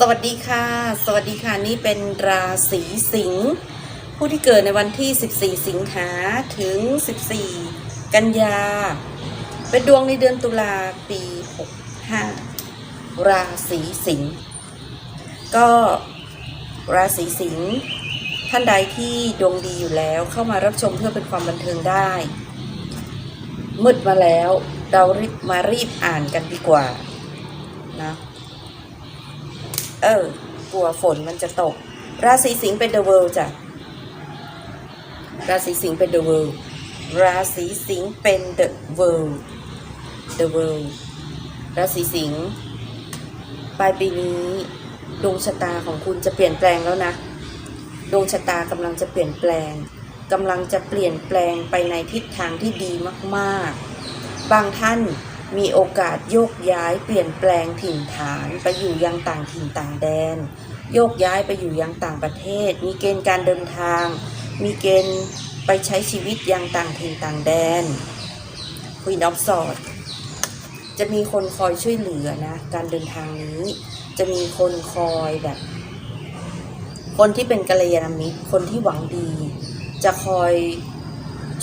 สวัสดีค่ะ สวัสดีค่ะนี่เป็นราศีสิงห์ผู้ที่เกิดในวันที่ 14 สิงหาถึง 14 กันยา เป็นดวงในเดือนตุลาปี 65 ราศีสิงห์ก็ราศีสิงห์ท่านใดที่ดวงดีอยู่แล้วเข้ามารับชมเพื่อเป็นความบันเทิงได้ มืดมาแล้วเรารีบมารีบอ่านกันดีกว่านะ เออ กลัวฝนมันจะตก ราศีสิงห์เป็น the world จ้ะ ราศีสิงห์เป็น the world ราศีสิงห์เป็น the world the world ราศีสิงห์ปลายปีนี้ดวงชะตาของคุณจะเปลี่ยนแปลงแล้วนะ ดวงชะตากำลังจะเปลี่ยนแปลงกำลังจะเปลี่ยนแปลงไปในทิศทางที่ดีมาก ๆ บางท่าน มีโอกาสโยกย้ายเปลี่ยนแปลงถิ่นฐานไปอยู่ยังต่างถิ่นต่างแดน โยกย้ายไปอยู่ยังต่างประเทศ มีเกณฑ์การเดินทาง มีเกณฑ์ไปใช้ชีวิตยังต่างถิ่นต่างแดนคุยนอฟสอดจะมีคนคอยช่วยเหลือนะการเดินทางนี้ จะมีคนคอยแบบ คนที่เป็นกัลยาณมิตรคนที่หวังดี จะคอย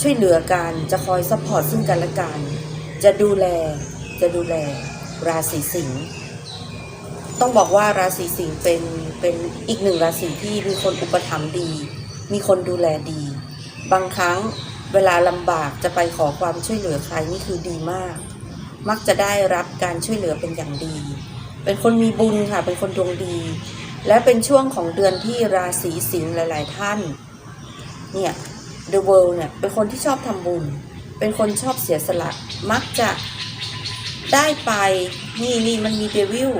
ช่วยเหลือกัน จะคอยซัพพอร์ตซึ่งกันและกัน จะดูแลจะดูแลราศีสิงห์ต้องบอกว่าราศีสิงห์เป็นเป็นอีกหนึ่งราศีที่มีคนอุปถัมภ์ดี มีคนดูแลดี บางครั้งเวลาลำบากจะไปขอความช่วยเหลือใครนี่คือดีมาก มักจะได้รับการช่วยเหลือเป็นอย่างดี เป็นคนมีบุญค่ะ เป็นคนดวงดี และเป็นช่วงของเดือนที่ราศีสิงห์หลาย ๆ ท่าน เนี่ย The World เนี่ย เป็นคนที่ชอบทำบุญ เป็นคนชอบเสียสละ มักจะได้ไปนี่นี่มันมีเดวิล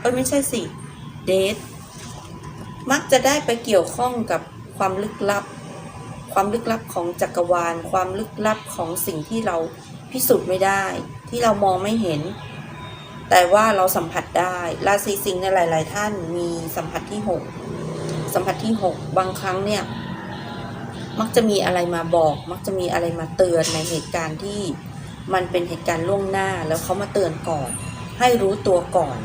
เอ้ยไม่ใช่สิเดทมักจะได้ไปเกี่ยวข้องกับความลึกลับ ความลึกลับของจักรวาล ความลึกลับของสิ่งที่เราพิสูจน์ไม่ได้ ที่เรามองไม่เห็น แต่ว่าเราสัมผัสได้ราศีสิงห์ในหลาย ๆ ท่านมีสัมผัสที่หกสัมผัสที่หกบางครั้งเนี่ย มักจะมีอะไรมาบอก มักจะมีอะไรมาเตือนในเหตุการณ์ที่มันเป็นเหตุการณ์ล่วงหน้าแล้วเขามาเตือนก่อน ให้รู้ตัวก่อน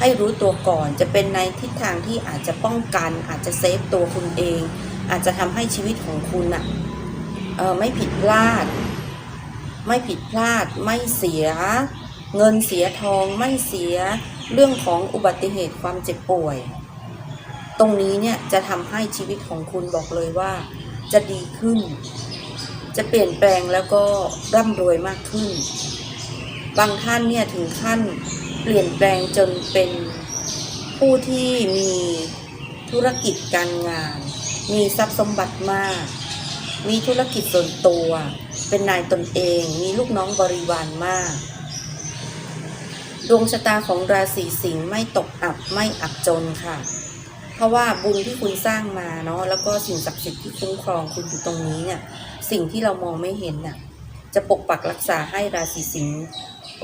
ให้รู้ตัวก่อนจะเป็นในทิศทางที่อาจจะป้องกัน อาจจะเซฟตัวคุณเอง อาจจะทำให้ชีวิตของคุณอะเออไม่ผิดพลาด ไม่ผิดพลาด ไม่เสีย เงินเสียทองไม่เสียเรื่องของอุบัติเหตุความเจ็บป่วย ตรงนี้เนี่ยจะทำให้ชีวิตของคุณบอกเลยว่า จะดีขึ้น จะเปลี่ยนแปลงแล้วก็ร่ำรวยมากขึ้น บางท่านเนี่ยถึงขั้นเปลี่ยนแปลงจนเป็นผู้ที่มีธุรกิจการงาน มีทรัพย์สมบัติมาก มีธุรกิจส่วนตัว เป็นนายตนเอง มีลูกน้องบริวารมาก ดวงชะตาของราศีสิงห์ไม่ตกอับไม่อับจนค่ะ เพราะว่าบุญที่คุณสร้างมาเนาะแล้วก็สิ่งศักดิ์สิทธิ์ที่คุ้มครองคุณอยู่ตรงนี้เนี่ยสิ่งที่เรามองไม่เห็นน่ะจะปกปักรักษาให้ราศีสิงห์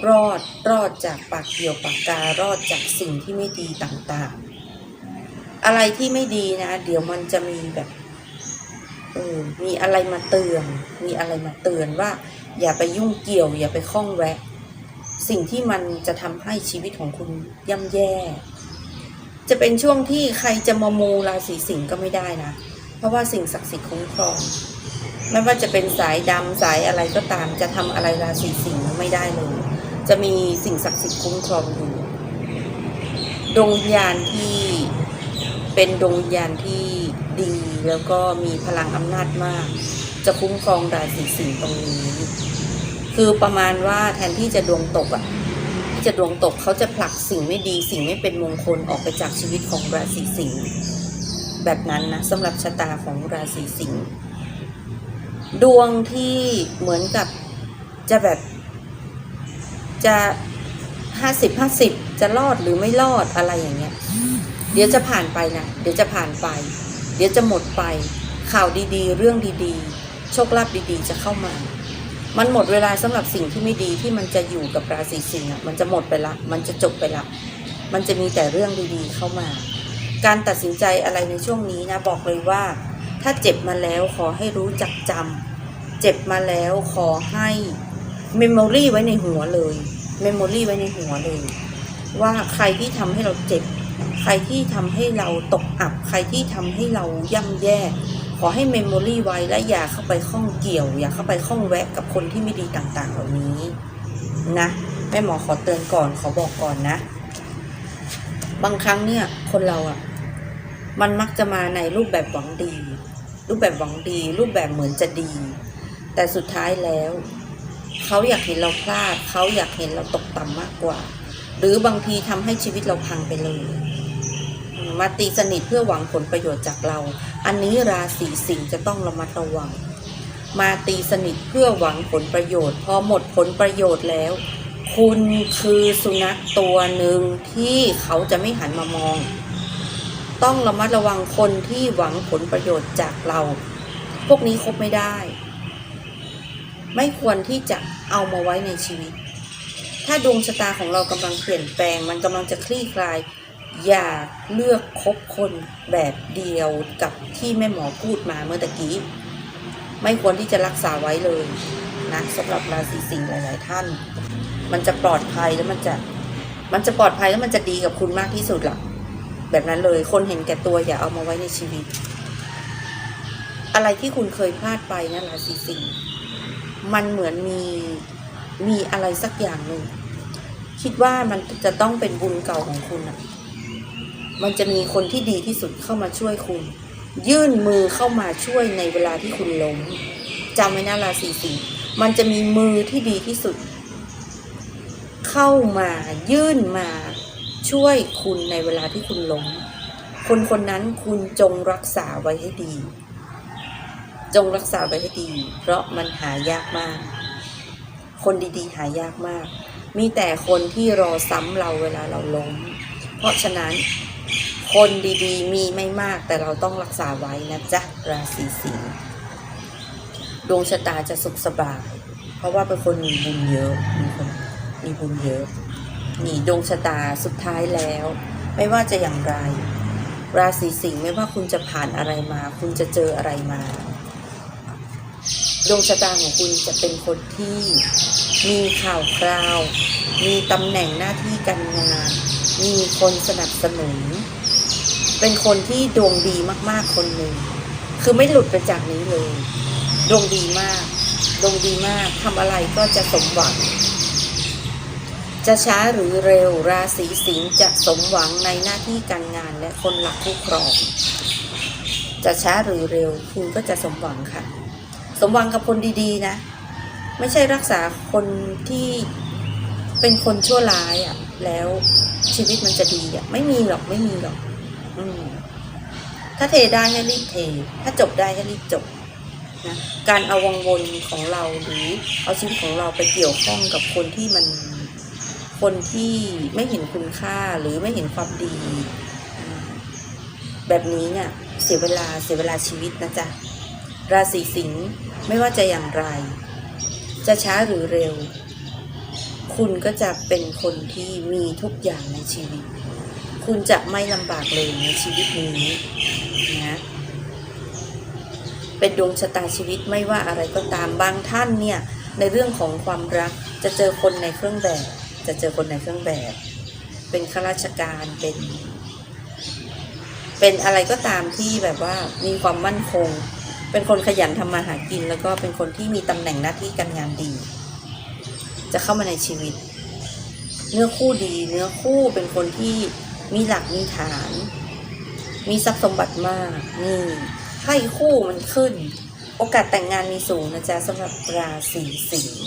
รอดรอดจากปากเกี่ยวปากการอดจากสิ่งที่ไม่ดีต่างๆ อะไรที่ไม่ดีนะ เดี๋ยวมันจะมีแบบเออมีอะไรมาเตือน มีอะไรมาเตือนว่า อย่าไปยุ่งเกี่ยว อย่าไปข้องแวะ สิ่งที่มันจะทำให้ชีวิตของคุณย่ำแย่ จะเป็นช่วงที่ใครจะมามูราศีสิงห์ก็ไม่ได้นะ เพราะว่าสิ่งศักดิ์สิทธิ์คุ้มครอง ไม่ว่าจะเป็นสายดำสายอะไรก็ตาม จะทำอะไรราศีสิงห์ไม่ได้เลย จะมีสิ่งศักดิ์สิทธิ์คุ้มครองอยู่ ดวงวิญญาณที่เป็นดวงวิญญาณที่ดีแล้วก็มีพลังอำนาจมาก จะคุ้มครองราศีสิงห์ตรงนี้ คือประมาณว่าแทนที่จะดวงตกอะ จะดวงตกเขาจะผลักสิ่งไม่ดี สิ่งไม่เป็นมงคลออกไปจากชีวิตของราศีสิงห์แบบนั้นนะสำหรับชะตาของราศีสิงห์ดวงที่เหมือนกับจะแบบจะห้าสิบห้าสิบจะรอดหรือไม่รอดอะไรอย่างเงี้ย เดี๋ยวจะผ่านไปนะเดี๋ยวจะผ่านไป เดี๋ยวจะหมดไป ข่าวดีๆ เรื่องดีๆ โชคลาภดีๆ จะเข้ามา มันหมดเวลาสำหรับสิ่งที่ไม่ดีที่มันจะอยู่กับราศีสิงห์อะมันจะหมดไปละ มันจะจบไปละ มันจะมีแต่เรื่องดีๆเข้ามา การตัดสินใจอะไรในช่วงนี้นะบอกเลยว่า ถ้าเจ็บมาแล้วขอให้รู้จักจำเจ็บมาแล้วขอให้เมมโมรีไว้ในหัวเลยเมมโมรีไว้ในหัวเลย ว่าใครที่ทำให้เราเจ็บ ใครที่ทำให้เราตกอับ ใครที่ทำให้เราย่ำแย่ ขอให้เมมโมรี่ไว้และอย่าเข้าไปข้องเกี่ยว อย่าเข้าไปข้องแวะกับคนที่ไม่ดีต่างๆ เหล่านี้นะแม่หมอขอเตือนก่อนขอบอกก่อนนะ บางครั้งเนี่ย คนเราอะ่ะ มันมักจะมาในรูปแบบหวังดี รูปแบบหวังดี รูปแบบเหมือนจะดี แต่สุดท้ายแล้วเขาอยากเห็นเราพลาดเขาอยากเห็นเราตกต่ำมากกว่า หรือบางทีทำให้ชีวิตเราพังไปเลย มาตีสนิทเพื่อหวังผลประโยชน์จากเรา อันนี้ราศีสิงห์จะต้องระมัดระวัง มาตีสนิทเพื่อหวังผลประโยชน์ พอหมดผลประโยชน์แล้ว คุณคือสุนัขตัวหนึ่งที่เขาจะไม่หันมามอง ต้องระมัดระวังคนที่หวังผลประโยชน์จากเรา พวกนี้คบไม่ได้ ไม่ควรที่จะเอามาไว้ในชีวิตถ้าดวงชะตาของเรากำลังเปลี่ยนแปลง มันกำลังจะคลี่คลาย อย่าเลือกคบคนแบบเดียวกับที่แม่หมอพูดมาเมื่อตะกี้ ไม่ควรที่จะรักษาไว้เลยนะสำหรับราศีสิงห์หลาย ๆ ท่าน มันจะปลอดภัยแล้วมันจะ มันจะปลอดภัยแล้วมันจะดีกับคุณมากที่สุดล่ะแบบนั้นเลย คนเห็นแก่ตัวอย่าเอามาไว้ในชีวิต อะไรที่คุณเคยพลาดไปนะราศีสิงห์มันเหมือนมีมีอะไรสักอย่างหนึ่งคิดว่ามันจะต้องเป็นบุญเก่าของคุณอะ มันจะมีคนที่ดีที่สุดเข้ามาช่วยคุณ ยื่นมือเข้ามาช่วยในเวลาที่คุณล้มจำไว้นะราศีสิงห์มันจะมีมือที่ดีที่สุด เข้ามายื่นมาช่วยคุณในเวลาที่คุณล้มคนคนนั้นคุณจงรักษาไว้ให้ดี จงรักษาไว้ให้ดี เพราะมันหายากมาก คนดีๆ หายากมาก มีแต่คนที่รอซ้ำเราเวลาเราล้มเพราะฉะนั้น คนดีๆ มีไม่มากแต่เราต้องรักษาไว้นะจ๊ะ ราศีสิงห์ดวงชะตาจะสุขสบาย เพราะว่าเป็นคนมีบุญเยอะ มีคนมีบุญเยอะ นี่ดวงชะตาสุดท้ายแล้ว ไม่ว่าจะอย่างไร ราศีสิงห์ไม่ว่าคุณจะผ่านอะไรมา คุณจะเจออะไรมาดวงชะตาของคุณจะเป็นคนที่มีข่าวคราว มีตำแหน่งหน้าที่การงาน มีคนสนับสนุน เป็นคนที่ดวงดีมาก ๆ คนหนึ่ง คือไม่หลุดไปจากนี้เลย ดวงดีมาก ดวงดีมากทำอะไรก็จะสมหวัง จะช้าหรือเร็วราศีสิงห์จะสมหวังในหน้าที่การงานและคนหลักคู่ครอง จะช้าหรือเร็วคุณก็จะสมหวังค่ะ สมหวังกับคนดีๆ นะ ไม่ใช่รักษาคนที่เป็นคนชั่วร้ายอะ่ะ แล้ว ชีวิตมันจะดีอะ ไม่มีหรอกไม่มีหรอก อืม ถ้าเทได้ให้รีบเท ถ้าจบได้ให้รีบจบนะการเอาวังวนของเราหรือเอาชีวิตของเราไปเกี่ยวข้องกับคนที่มันคนที่ไม่เห็นคุณค่าหรือไม่เห็นความดี แบบนี้เนี่ย เสียเวลาเสียเวลาชีวิตนะจ๊ะราศีสิงห์ไม่ว่าจะอย่างไร จะช้าหรือเร็ว คุณก็จะเป็นคนที่มีทุกอย่างในชีวิต คุณจะไม่ลำบากเลยในชีวิตนี้นะเป็นดวงชะตาชีวิตไม่ว่าอะไรก็ตามบางท่านเนี่ยในเรื่องของความรักจะเจอคนในเครื่องแบบ จะเจอคนในเครื่องแบบ เป็นข้าราชการเป็น เป็นอะไรก็ตามที่แบบว่ามีความมั่นคง เป็นคนขยันทำมาหากินแล้วก็เป็นคนที่มีตำแหน่งหน้าที่การงานดี จะเข้ามาในชีวิต เนื้อคู่ดี เนื้อคู่เป็นคนที่มีหลักมีฐาน มีทรัพย์สมบัติมากนี่ให้คู่มันขึ้น โอกาสแต่งงานมีสูงนะจ๊ะสำหรับราศีสิงห์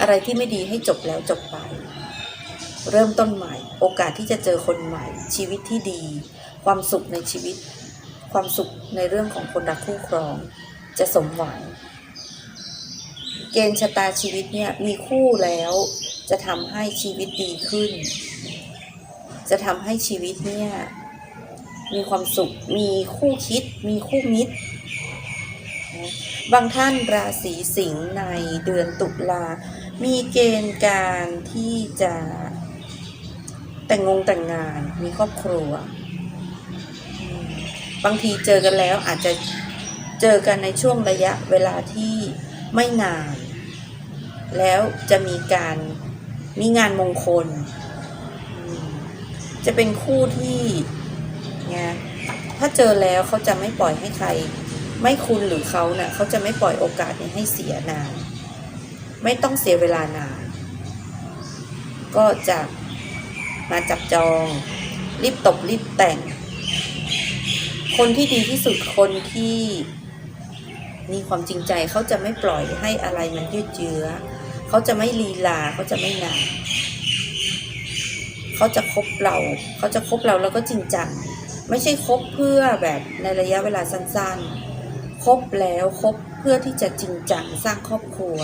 อะไรที่ไม่ดีให้จบแล้วจบไป เริ่มต้นใหม่ โอกาสที่จะเจอคนใหม่ ชีวิตที่ดี ความสุขในชีวิต ความสุขในเรื่องของคนรักคู่ครอง จะสมหวัง เกณฑ์ชะตาชีวิตเนี่ยมีคู่แล้ว จะทำให้ชีวิตดีขึ้น จะทำให้ชีวิตเนี่ยมีความสุข มีคู่คิด มีคู่มิตร บางท่านราศีสิงห์ในเดือนตุลา มีเกณฑ์การที่จะแต่งงงแต่งงาน มีครอบครัว บางทีเจอกันแล้วอาจจะเจอกันในช่วงระยะเวลาที่ไม่นาน แล้วจะมีการมีงานมงคล จะเป็นคู่ที่ไงถ้าเจอแล้วเขาจะไม่ปล่อยให้ใคร ไม่คุณหรือเขาเนะ่ะเขาจะไม่ปล่อยโอกาสนี้ให้เสียนานไม่ต้องเสียเวลานาน ก็จะมาจับจอง รีบตบรีบแต่ง คนที่ดีที่สุดคนที่มีความจริงใจเขาจะไม่ปล่อยให้อะไรมันยืดเยื้อ เขาจะไม่ลีลาเขาจะไม่นานเขาจะคบเราเขาจะคบเราแล้วก็จริงจังไม่ใช่คบเพื่อแบบในระยะเวลาสั้นๆ คบแล้วคบเพื่อที่จะจริงจังสร้างครอบครัว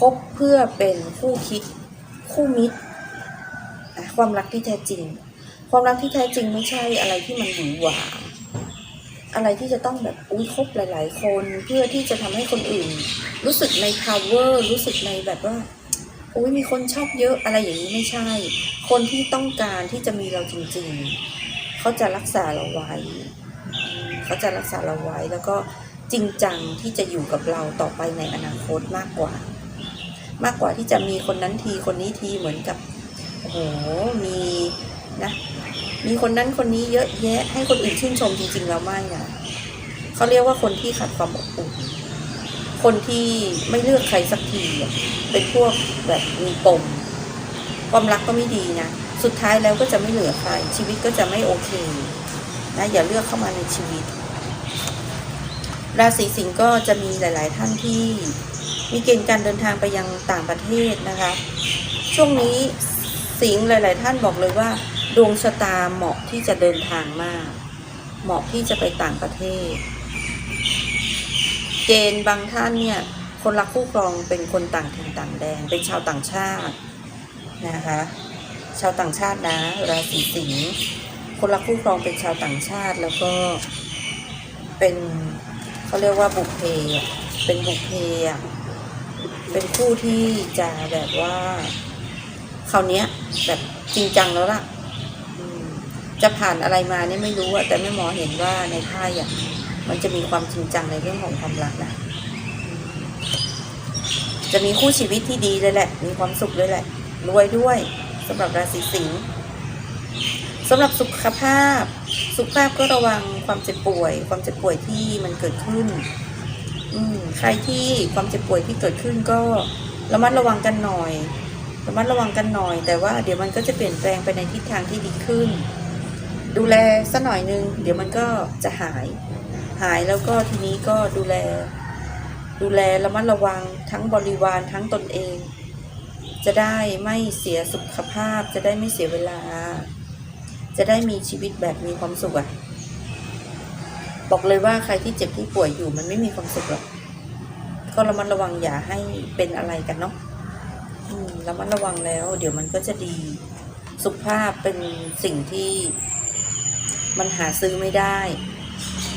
คบเพื่อเป็นคู่คิดคู่มิตร ความรักที่แท้จริง ความรักที่แท้จริงไม่ใช่อะไรที่มันหวือหวา อะไรที่จะต้องแบบอุ้ยคบหลาย ๆ คนเพื่อที่จะทำให้คนอื่น รู้สึกใน power รู้สึกในแบบว่าอุ้ยมีคนชอบเยอะอะไรอย่างนี้ไม่ใช่ คนที่ต้องการที่จะมีเราจริง ๆ เขาจะรักษาเราไว้ เขาจะรักษาเราไว้แล้วก็จริงจังที่จะอยู่กับเราต่อไปในอนาคตมากกว่า มากกว่าที่จะมีคนนั้นทีคนนี้ทีเหมือนกับโอ้โหมีนะ มีคนนั้นคนนี้เยอะแยะ ให้คนอื่นชื่นชมจริง ๆ แล้วไม่นะเขาเรียกว่าคนที่ขาดความอบอุ่นคนที่ไม่เลือกใครสักทีเป็นพวกแบบมีปมความรักก็ไม่ดีนะ สุดท้ายแล้วก็จะไม่เหลือใคร ชีวิตก็จะไม่โอเคนะอย่าเลือกเข้ามาในชีวิต ราศีสิงห์ก็จะมีหลาย ๆ ท่านที่ มีเกณฑ์การเดินทางไปยังต่างประเทศนะคะ ช่วงนี้สิงห์หลาย ๆ ท่านบอกเลยว่า ดวงชะตาเหมาะที่จะเดินทางมาก เหมาะที่จะไปต่างประเทศ เกณฑ์บางท่านเนี่ย คนรักคู่ครองเป็นคนต่างถิ่นต่างแดน เป็นชาวต่างชาตินะคะ ชาวต่างชาตินะ ราศีสิงห์ คนรักคู่ครองเป็นชาวต่างชาติแล้วก็เป็นเขาเรียกว่าบุพเพ เป็นบุพเพเป็นคู่ที่จะแบบว่าคราวนี้แบบจริงจังแล้วล่ะ จะผ่านอะไรมาเนี่ยไม่รู้อะแต่แม่หมอเห็นว่าในไพ่อะมันจะมีความจริงจังในเรื่องของความรักนะจะมีคู่ชีวิตที่ดีเลยแหละ มีความสุขเลยแหละ รวยด้วยสำหรับราศีสิงห์สำหรับสุขภาพ สุขภาพก็ระวังความเจ็บป่วย ความเจ็บป่วยที่มันเกิดขึ้น อืมใครที่ความเจ็บป่วยที่เกิดขึ้นก็ระมัดระวังกันหน่อยระมัดระวังกันหน่อย แต่ว่าเดี๋ยวมันก็จะเปลี่ยนแปลงไปในทิศทางที่ดีขึ้น ดูแลสัหน่อยนึง เดี๋ยวมันก็จะหาย หายแล้วก็ทีนี้ก็ดูแล ดูแลระมัดระวังทั้งบริวารทั้งตนเอง จะได้ไม่เสียสุขภาพ จะได้ไม่เสียเวลา จะได้มีชีวิตแบบมีความสุขอะบอกเลยว่าใครที่เจ็บที่ป่วยอยู่มันไม่มีความสุขหรอกก็ระมัดระวังอย่าให้เป็นอะไรกันเนาะระมัดระวังแล้ว เดี๋ยวมันก็จะดี สุขภาพเป็นสิ่งที่ มันหาซื้อไม่ได้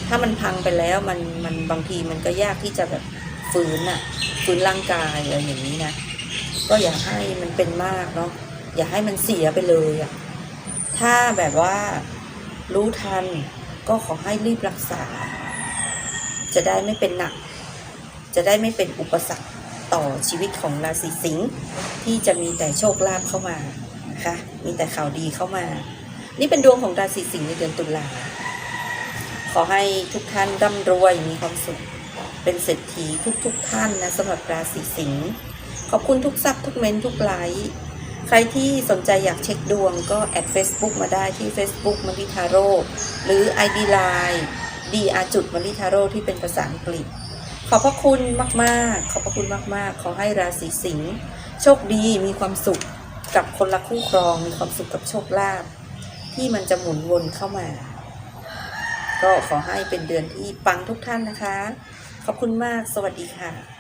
ถ้ามันพังไปแล้วมันมันบางทีมันก็ยากที่จะแบบฟื้นอะฟื้นร่างกายอะไรอย่างนี้นะก็อย่าให้มันเป็นมากเนาะอย่าให้มันเสียไปเลยอะถ้าแบบว่ารู้ทันก็ขอให้รีบรักษา จะได้ไม่เป็นหนัก จะได้ไม่เป็นอุปสรรคต่อชีวิตของราศีสิงห์ที่จะมีแต่โชคลาภเข้ามานะคะมีแต่ข่าวดีเข้ามา นี่เป็นดวงของราศีสิงห์ในเดือนตุลาขอให้ทุกท่านร่ำรวยมีความสุข เป็นเศรษฐีทุกๆทท่านนะสำหรับราศีสิงห์ขอบคุณทุกซับทุกเมนทุกไลค์ใครที่สนใจอยากเช็คดวงก็แอด Facebook มาได้ที่ Facebook มาริทาโร่หรือ ID Line dr จุดมาริทาโร่ที่เป็นภาษาอังกฤษ ขอบพระคุณมากๆ ขอบพระคุณมากๆ ขอให้ราศีสิงห์โชคดีมีความสุขกับคนรักคู่ครอง มีความสุขกับโชคลาภ ที่มันจะหมุนวนเข้ามา ก็ขอให้เป็นเดือนที่ปังทุกท่านนะคะ ขอบคุณมากสวัสดีค่ะ